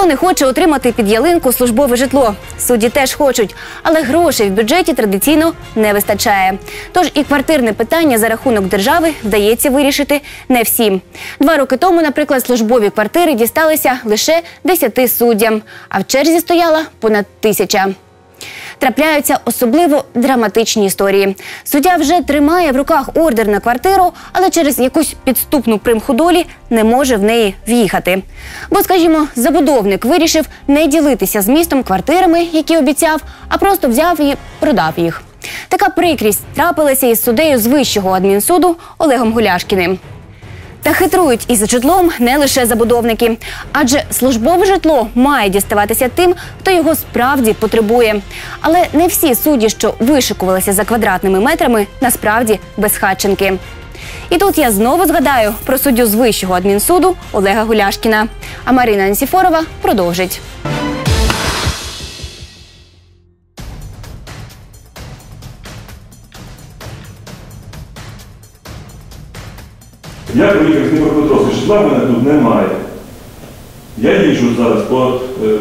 Хто не хоче отримати під ялинку службове житло? Судді теж хочуть, але грошей в бюджеті традиційно не вистачає. Тож і квартирне питання за рахунок держави вдається вирішити не всім. Два роки тому, наприклад, службові квартири дісталися лише 10 суддям, а в черзі стояла понад тисяча. Трапляються особливо драматичні історії. Суддя вже тримає в руках ордер на квартиру, але через якусь підступну примху долі не може в неї в'їхати. Бо, скажімо, забудовник вирішив не ділитися з містом квартирами, які обіцяв, а просто взяв і продав їх. Така прикрість трапилася із суддею з вищого адмінсуду Олегом Гуляшкіним. Та хитрують із житлом не лише забудовники, адже службове житло має діставатися тим, хто його справді потребує. Але не всі судді, що вишикувалися за квадратними метрами, насправді безхатченки. І тут я знову згадаю про суддю з вищого адмінсуду Олега Гуляшкіна. А Марина Ансіфорова продовжить. Я приїхав з Дніпропетровська, житла в мене тут немає. Я їжджу зараз по, е,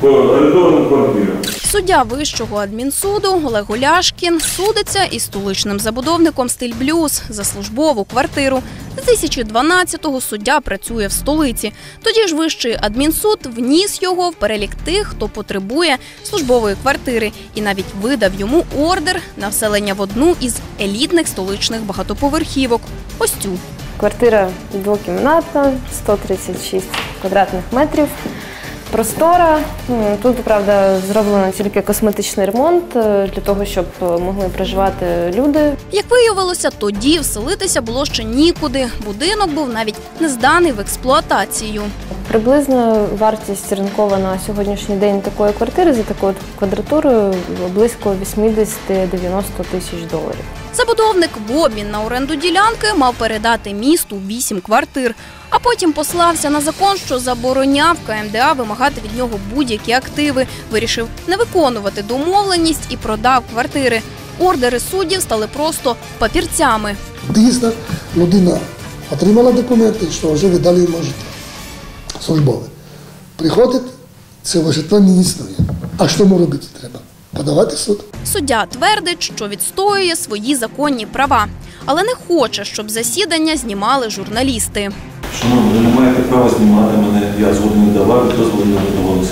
по орендованим квартирам. Суддя вищого адмінсуду Олег Голяшкін судиться із столичним забудовником стиль блюз за службову квартиру. З 2012-го суддя працює в столиці. Тоді ж вищий адмінсуд вніс його в перелік тих, хто потребує службової квартири, і навіть видав йому ордер на вселення в одну із елітних столичних багатоповерхівок. Ось цю. Квартира двокімнатна, 136 квадратних метрів. Простора. Тут, правда, зроблено тільки косметичний ремонт е, для того, щоб е, могли проживати люди. Як виявилося, тоді вселитися було ще нікуди. Будинок був навіть не зданий в експлуатацію. Приблизно вартість ринкова на сьогоднішній день такої квартири за такою квадратурою близько 80-90 тисяч доларів. Забудовник в обмін на оренду ділянки мав передати місту вісім квартир, а потім послався на закон, що забороняв КМДА вимагати від нього будь-які активи. Вирішив не виконувати домовленість і продав квартири. Ордери суддів стали просто папірцями. Дійсно, людина отримала документи, що вже видали йому житло службове. Приходить, це житло не існує. А що йому робити треба? Подавати в суд. Суддя твердить, що відстоює свої законні права, але не хоче, щоб засідання знімали журналісти. Шановні, ви не маєте права знімати мене, я згоду не давав, дозволу не видавали.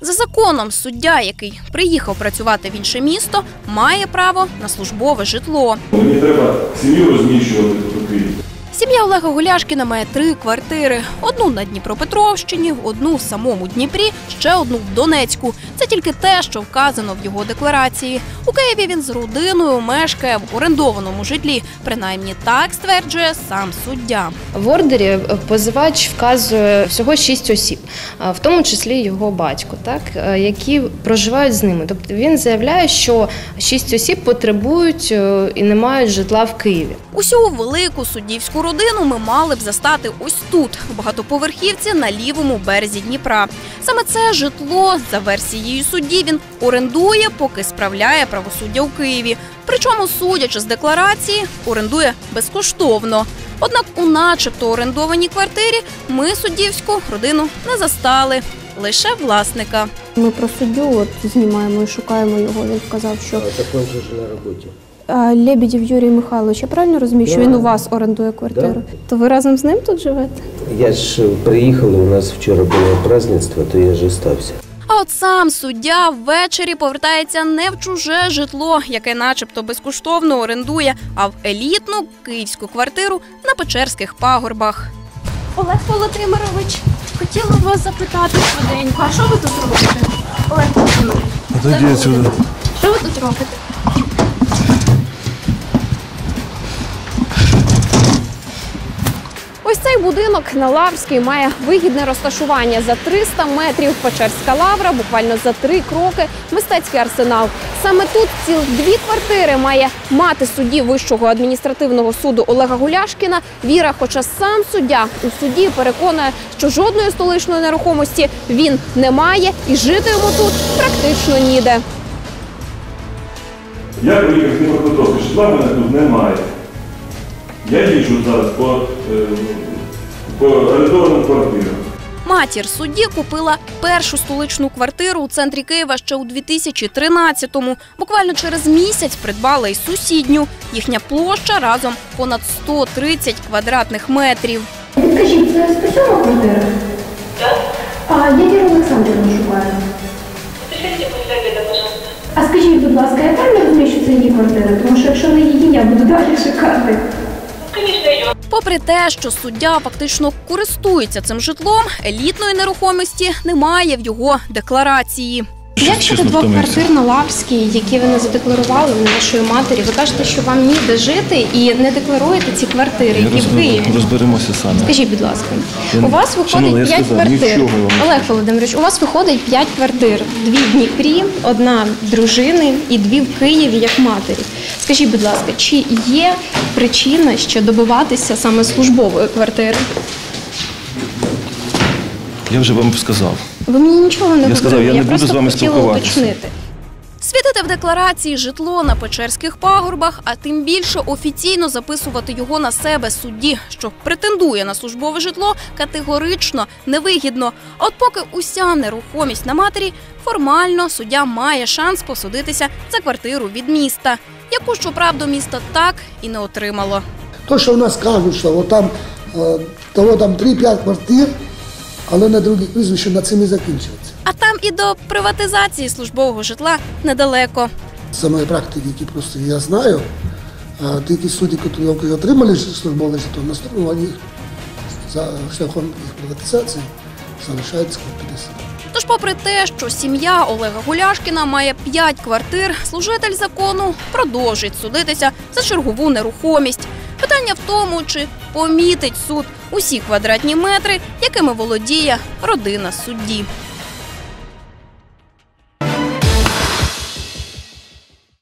За законом, суддя, який приїхав працювати в інше місто, має право на службове житло. Мені треба сім'ю розміщувати тут у Києві. Сім'я Олега Гуляшкіна має три квартири: одну на Дніпропетровщині, одну в самому Дніпрі, ще одну в Донецьку. Це тільки те, що вказано в його декларації. У Києві він з родиною мешкає в орендованому житлі. Принаймні так стверджує сам суддя. В ордері е, позивач вказує всього шість осіб, в тому числі його батько, так е, які проживають з ними. Тобто він заявляє, що шість осіб потребують е, і не мають житла в Києві. Усю велику суддівську родину ми мали б застати ось тут, в багатоповерхівці на лівому березі Дніпра. Саме це житло, за версією судді, він орендує, поки справляє правосуддя у Києві. Причому, судячи з декларації, орендує безкоштовно. Однак у начебто орендованій квартирі ми суддівську родину не застали, лише власника. Ми про суддю от знімаємо і шукаємо його. Він сказав, що Так он же на роботі. А, Лебедєв Юрій Михайлович, я правильно розумію, що Да. він у вас орендує квартиру? Да. То ви разом з ним тут живете? Я ж приїхала, у нас вчора було праздництво, то я ж остався. А от сам суддя ввечері повертається не в чуже житло, яке, начебто, безкоштовно орендує, а в елітну київську квартиру на Печерських пагорбах. Олег Володимирович, хотіла вас запитати швиденько, а що ви тут робите? Олег Володимирович, Отойди отсюда. що ви тут робите? Ось цей будинок на Лаврській має вигідне розташування за 300 метрів Печерська лавра, буквально за три кроки мистецький арсенал. Саме тут ціл дві квартири має мати судді Вищого адміністративного суду Олега Гуляшкіна. Віра, хоча сам суддя у суді переконує, що жодної столичної нерухомості він не має і жити йому тут практично ніде. Я приїхав з Дніпропетровська, мене тут немає. Я їжджу зараз по, е, по орендованим квартирам. Матір судді купила першу столичну квартиру у центрі Києва ще у 2013-му. Буквально через місяць придбала й сусідню. Їхня площа разом понад 130 квадратних метрів. Підкажіть, це 107 квартира? Так. А я Віру Олександрівну шукаю. А скажіть, будь ласка, я правильно розумію, що це її квартира? Тому що якщо не її, я буду далі шукати. Попри те, що суддя фактично користується цим житлом, елітної нерухомості немає в його декларації. Як щодо двох квартир на Лавській, які ви не задекларували у нашої матері, ви кажете, що вам ніде жити і не декларуєте ці квартири, які в Києві. Розберемося самі. Скажіть, будь ласка, Я у вас виходить 5 квартир. Олег Володимирович, у вас виходить 5 квартир: дві в Дніпрі, одна дружини і дві в Києві як матері. Скажіть, будь ласка, чи є причина ще добиватися саме службової квартири? Я вже вам сказав. Ви мені нічого не Я сказав, я не буду з вами хотіла спілкуватися. уточнити. Світити в декларації житло на Печерських пагорбах, а тим більше офіційно записувати його на себе судді, що претендує на службове житло, категорично невигідно. А От поки уся нерухомість на матері, формально суддя має шанс посудитися за квартиру від міста, яку щоправда місто так і не отримало. То, що в нас кажуть, що там, е, того там 3-5 квартир, але на других прізвища на цим і закінчується. А там і до приватизації службового житла недалеко. З моєї практики, які просто я знаю, ті судді, які отримали службове житло, наступного вони їх за шляхом їх приватизації залишаються квартири. Тож, попри те, що сім'я Олега Гуляшкіна має п'ять квартир, служитель закону продовжить судитися за чергову нерухомість. Питання в тому, чи помітить суд усі квадратні метри, якими володіє родина судді.